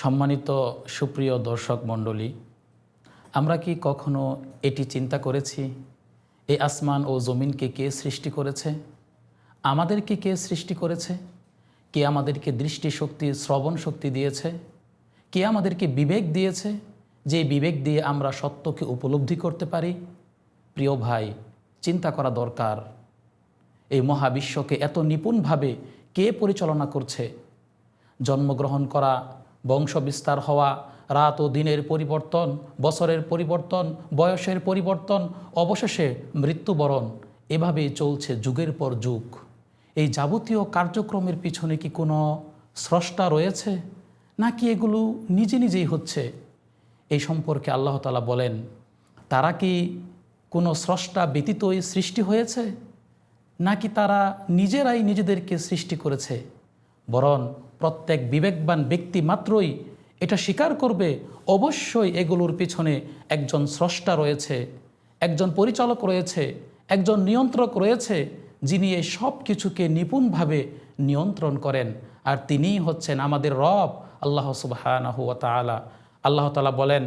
সম্মানিত সুপ্রিয় দর্শক মণ্ডলী, আমরা কি কখনো এটি চিন্তা করেছি? এই আসমান ও জমিনকে কে সৃষ্টি করেছে? আমাদেরকে কে সৃষ্টি করেছে? কে আমাদেরকে দৃষ্টিশক্তি শ্রবণ শক্তি দিয়েছে? কে আমাদেরকে বিবেক দিয়েছে যে বিবেক দিয়ে আমরা সত্যকে উপলব্ধি করতে পারি? প্রিয় ভাই, চিন্তা করা দরকার। এই মহাবিশ্বকে এত নিপুণভাবে কে পরিচালনা করছে? জন্মগ্রহণ করা বংশ বিস্তার হওয়া, রাত ও দিনের পরিবর্তন, বছরের পরিবর্তন, বয়সের পরিবর্তন, অবশেষে মৃত্যুবরণ, এভাবেই চলছে যুগের পর যুগ। এই যাবতীয় কার্যক্রমের পিছনে কি কোনো স্রষ্টা রয়েছে? নাকি এগুলো নিজে নিজেই হচ্ছে? এই সম্পর্কে আল্লাহ তালা বলেন, তারা কি কোনো স্রষ্টা ব্যতীতই সৃষ্টি হয়েছে? নাকি তারা নিজেরাই নিজেদেরকে সৃষ্টি করেছে? বরং প্রত্যেক বিবেকবান ব্যক্তি মাত্রই এটা স্বীকার করবে, অবশ্যই এগুলোর পিছনে একজন স্রষ্টা রয়েছে, একজন পরিচালক রয়েছে, একজন নিয়ন্ত্রক রয়েছে, যিনি এই সব কিছুকে নিপুণভাবে নিয়ন্ত্রণ করেন। আর তিনিই হচ্ছেন আমাদের রব, আল্লাহ সুবাহানাহু তালা আল্লাহ তালা বলেন,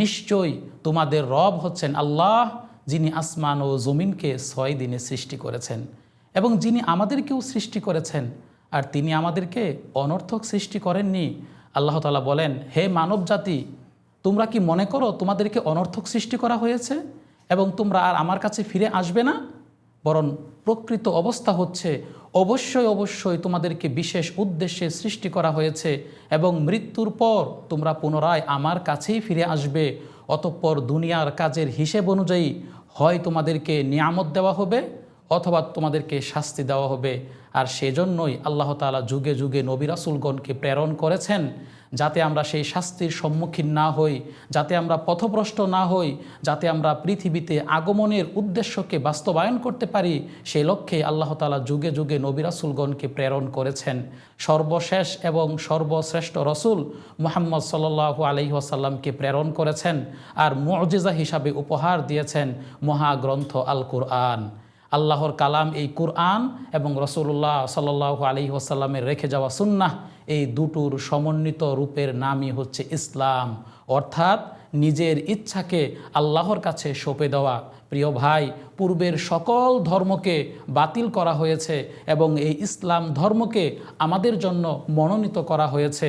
নিশ্চয়ই তোমাদের রব হচ্ছেন আল্লাহ, যিনি আসমান ও জমিনকে ছয় দিনে সৃষ্টি করেছেন এবং যিনি আমাদেরকেও সৃষ্টি করেছেন। আর তিনি আমাদেরকে অনর্থক সৃষ্টি করেননি। আল্লাহ তালা বলেন, হে মানব জাতি তোমরা কি মনে করো তোমাদেরকে অনর্থক সৃষ্টি করা হয়েছে এবং তোমরা আর আমার কাছে ফিরে আসবে না? বরং প্রকৃত অবস্থা হচ্ছে, অবশ্যই অবশ্যই তোমাদেরকে বিশেষ উদ্দেশ্যে সৃষ্টি করা হয়েছে এবং মৃত্যুর পর তোমরা পুনরায় আমার কাছেই ফিরে আসবে। অতঃপর দুনিয়ার কাজের হিসেব অনুযায়ী হয় তোমাদেরকে নিয়ামত দেওয়া হবে অথবা তোমাদেরকে শাস্তি দেওয়া হবে। আর সেজন্যই আল্লাহ তালা যুগে যুগে নবী রাসুলগণকে প্রেরণ করেছেন যাতে আমরা সেই শাস্তির সম্মুখীন না হই, যাতে আমরা পথভ্রষ্ট না হই, যাতে আমরা পৃথিবীতে আগমনের উদ্দেশ্যকে বাস্তবায়ন করতে পারি। সেই লক্ষ্যে আল্লাহ তালা যুগে যুগে নবী রাসুলগণকে প্রেরণ করেছেন। সর্বশেষ এবং সর্বশ্রেষ্ঠ রসুল মোহাম্মদ সাল্লাহ আলহি আসাল্লামকে প্রেরণ করেছেন আর মজিজা হিসাবে উপহার দিয়েছেন মহাগ্রন্থ আল কুরআন আল্লাহর কালাম এই কুরআন এবং রসুল্লাহ সাল্লাহ আলী ওসাল্লামের রেখে যাওয়া সুন্নাহ এই দুটোর সমন্বিত রূপের নামই হচ্ছে ইসলাম। অর্থাৎ নিজের ইচ্ছাকে আল্লাহর কাছে সঁপে দেওয়া। প্রিয় ভাই, পূর্বের সকল ধর্মকে বাতিল করা হয়েছে এবং এই ইসলাম ধর্মকে আমাদের জন্য মনোনীত করা হয়েছে।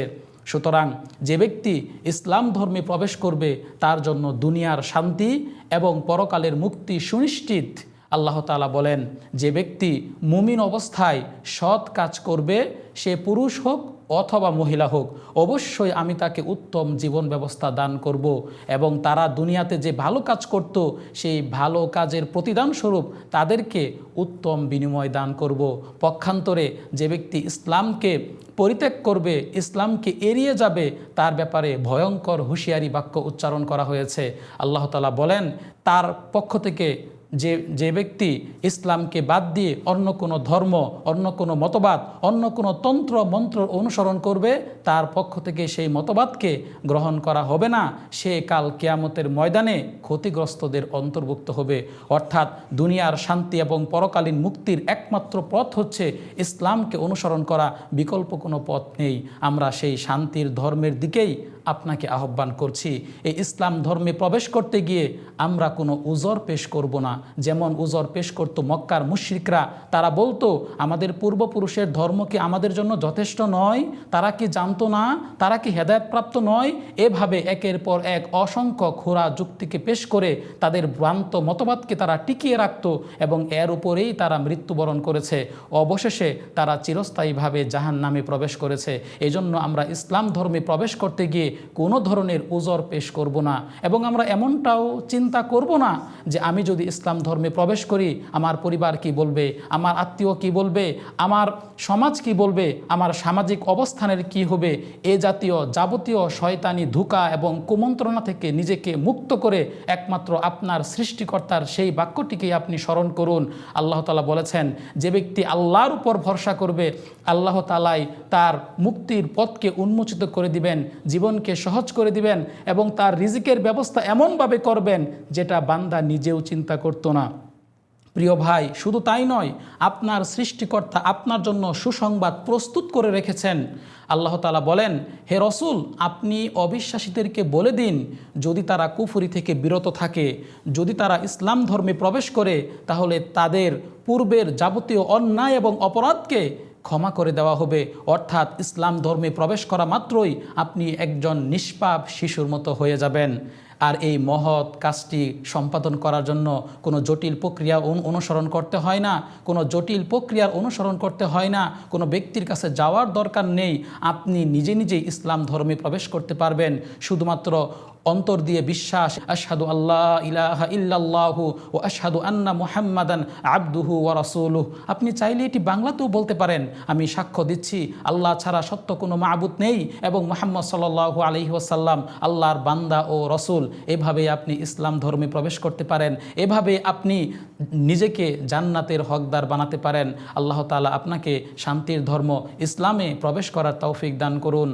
সুতরাং যে ব্যক্তি ইসলাম ধর্মে প্রবেশ করবে, তার জন্য দুনিয়ার শান্তি এবং পরকালের মুক্তি সুনিশ্চিত আল্লাহ তালা বলেন, যে ব্যক্তি মুমিন অবস্থায় সৎ কাজ করবে, সে পুরুষ হোক অথবা মহিলা হোক, অবশ্যই আমি তাকে উত্তম জীবন ব্যবস্থা দান করব এবং তারা দুনিয়াতে যে ভালো কাজ করত, সেই ভালো কাজের প্রতিদান স্বরূপ তাদেরকে উত্তম বিনিময় দান করব। পক্ষান্তরে যে ব্যক্তি ইসলামকে পরিত্যাগ করবে, ইসলামকে এড়িয়ে যাবে, তার ব্যাপারে ভয়ঙ্কর হুঁশিয়ারি বাক্য উচ্চারণ করা হয়েছে। আল্লাহ তালা বলেন, তার পক্ষ থেকে যে যে ব্যক্তি ইসলামকে বাদ দিয়ে অন্য কোনো ধর্ম, অন্য কোনো মতবাদ, অন্য কোনো তন্ত্র, মন্ত্র অনুসরণ করবে, তার পক্ষ থেকে সেই মতবাদকে গ্রহণ করা হবে না। সে কাল কেয়ামতের ময়দানে ক্ষতিগ্রস্তদের অন্তর্ভুক্ত হবে। অর্থাৎ দুনিয়ার শান্তি এবং পরকালীন মুক্তির একমাত্র পথ হচ্ছে ইসলামকে অনুসরণ করা। বিকল্প কোনো পথ নেই। আমরা সেই শান্তির ধর্মের দিকেই আপনাকে আহ্বান করছি, এই ইসলাম ধর্মে প্রবেশ করতে গিয়ে আমরা কোনো উজর পেশ করব না। যেমন উজর পেশ করতো মক্কার মুশ্রিকরা, তারা বলতো, আমাদের পূর্বপুরুষের ধর্ম কি আমাদের জন্য যথেষ্ট নয়? তারা কি জানতো না? তারা কি হেদায়তপ্রাপ্ত নয়? এভাবে একের পর এক অসংখ্য খোরা যুক্তিকে পেশ করে তাদের ভ্রান্ত মতবাদকে তারা টিকিয়ে রাখত এবং এর উপরেই তারা মৃত্যুবরণ করেছে। অবশেষে তারা চিরস্থায়ীভাবে জাহান নামে প্রবেশ করেছে। এজন্য আমরা ইসলাম ধর্মে প্রবেশ করতে গিয়ে কোনো ধরনের ওজর পেশ করব না। এবং আমরা এমনটাও চিন্তা করব না যে আমি যদি ইসলাম ধর্মে প্রবেশ করি, আমার পরিবার কি বলবে, আমার আত্মীয় কি বলবে, আমার সমাজ কি বলবে, আমার সামাজিক অবস্থানের কি হবে, এ জাতীয় যাবতীয় শয়তানি ধোকা এবং কুমন্ত্রণা থেকে নিজেকে মুক্ত করে একমাত্র আপনার সৃষ্টিকর্তার সেই বাক্যটিকেই আপনি স্মরণ করুন। আল্লাহ তালা বলেছেন, যে ব্যক্তি আল্লাহর উপর ভরসা করবে, আল্লাহ তালাই তার মুক্তির পথকে উন্মোচিত করে দিবেন, জীবনকে সহজ করে দিবেন এবং তার রিজিকের ব্যবস্থা এমনভাবে করবেন যেটা বান্দা নিজেও চিন্তা করতো না। প্রিয় ভাই, শুধু তাই নয়, আপনার সৃষ্টিকর্তা আপনার জন্য সুসংবাদ প্রস্তুত করে রেখেছেন। আল্লাহ তালা বলেন, হে রসুল, আপনি অবিশ্বাসীদেরকে বলে দিন, যদি তারা কুফুরি থেকে বিরত থাকে, যদি তারা ইসলাম ধর্মে প্রবেশ করে, তাহলে তাদের পূর্বের যাবতীয় অন্যায় এবং অপরাধকে ক্ষমা করে দেওয়া হবে। অর্থাৎ ইসলাম ধর্মে প্রবেশ করা মাত্রই আপনি একজন নিষ্পাপ শিশুর মতো হয়ে যাবেন। আর এই মহৎ কাজটি সম্পাদন করার জন্য কোনো জটিল প্রক্রিয়া অনুসরণ করতে হয় না। কোনো জটিল প্রক্রিয়ার অনুসরণ করতে হয় না। কোনো ব্যক্তির কাছে যাওয়ার দরকার নেই। আপনি নিজে নিজেই ইসলাম ধর্মে প্রবেশ করতে পারবেন। শুধুমাত্র অন্তর দিয়ে বিশ্বাস, আশহাদু আল্লাহ ইলাহা ইল্লাল্লাহু ও আশহাদু আন্না মুহাম্মাদান আবদুহু ও রাসূলুহ। আপনি চাইলে এটি বাংলাতেও বলতে পারেন, আমি সাক্ষ্য দিচ্ছি, আল্লাহ ছাড়া সত্য কোনো মাবুদ নেই এবং মোহাম্মদ সাল্লাল্লাহু আলাইহি ওয়াসাল্লাম আল্লাহর বান্দা ও রসুল। এভাবে আপনি ইসলাম ধর্মে প্রবেশ করতে পারেন, এভাবে আপনি নিজেকে জান্নাতের হকদার বানাতে পারেন। আল্লাহ তাআলা আপনাকে শান্তির ধর্ম, ইসলামে প্রবেশ করার তৌফিক দান করুন।